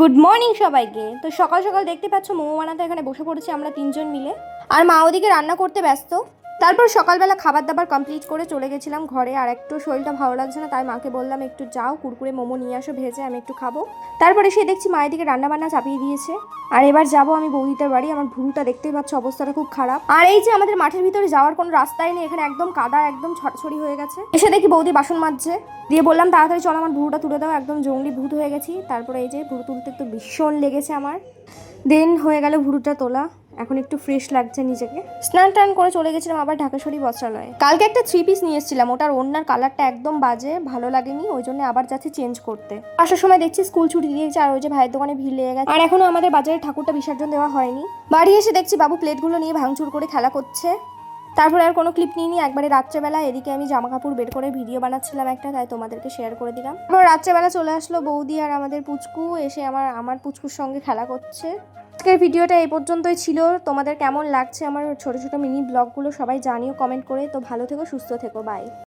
Good morning সবাইকে। তো সকাল সকাল দেখতে পাচ্ছ, মোমো বানাতে এখানে বসে পড়েছি আমরা তিনজন মিলে। আর মা ওদিকে রান্না করতে ব্যস্ত। তারপর সকালবেলা খাবার দাবার কমপ্লিট করে চলে গেছিলাম ঘরে। আর একটু শরীরটা ভালো লাগছে না, তাই মাকে বললাম, একটু যাও, কুরকুরে মোমো নিয়ে আসো, ভেজে আমি একটু খাব। তারপরে সে দেখছি মায়ের দিকে রান্না বান্না চাপিয়ে দিয়েছে। আর এবার যাব আমি বৌদিতার বাড়ি। আমার ভুরুটা দেখতেই পাচ্ছ, অবস্থাটা খুব খারাপ। আর এই যে আমাদের মাঠের ভিতরে যাওয়ার কোনো রাস্তাই নেই, এখানে একদম কাদা, একদম ছড়ছড়ি হয়ে গেছে। এসে দেখি বৌদি বাসন মাজছে। দিয়ে বললাম, তাড়াতাড়ি চলো, আমার ভুরুটা তুলে দাও, একদম জঙ্গলি ভূত হয়ে গেছি। তারপরে এই যে ভুরু তুলতে একটু ভীষণ লেগেছে আমার। দেন হয়ে গেল ভুরুটা তোলা। এখন একটু ফ্রেশ লাগছে নিজেকে। স্নান টান করে চলে গেছিলাম আবার ঢাকেশ্বরী বস্ত্রালয়ে। কালকে একটা থ্রি পিস নিয়ে এসেছিলাম, ওটার ওড়নার কালারটা একদম বাজে, ভালো লাগেনি, ওই জন্য আবার যাচ্ছি চেঞ্জ করতে। আসার সময় দেখছি স্কুল ছুটি দিয়েছে আর ওই যে ভাইয়ের দোকানে ভিড় লেগে গেছে। আর এখনও আমাদের বাজারে ঠাকুরটা বিসর্জন দেওয়া হয়নি। বাড়ি এসে দেখছি বাবু প্লেটগুলো নিয়ে ভাঙচুর করে খেলা করছে। তারপরে আর কোনো ক্লিপ নিইনি। একবারে রাত্রেবেলা এদিকে আমি জামা কাপড় বের করে ভিডিও বানাচ্ছিলাম একটা, তাই তোমাদেরকে শেয়ার করে দিলাম। তারপর রাত্রেবেলা চলে আসলো বৌদি আর আমাদের পুচকু, এসে আমার আমার পুচকুর সঙ্গে খেলা করছে। আজকের ভিডিওটা এই পর্যন্তই ছিল। তোমাদের কেমন লাগছে আমার ছোট ছোট মিনি ব্লগগুলো সবাই জানিও কমেন্ট করে। তো ভালো থেকো, সুস্থ থেকো বাই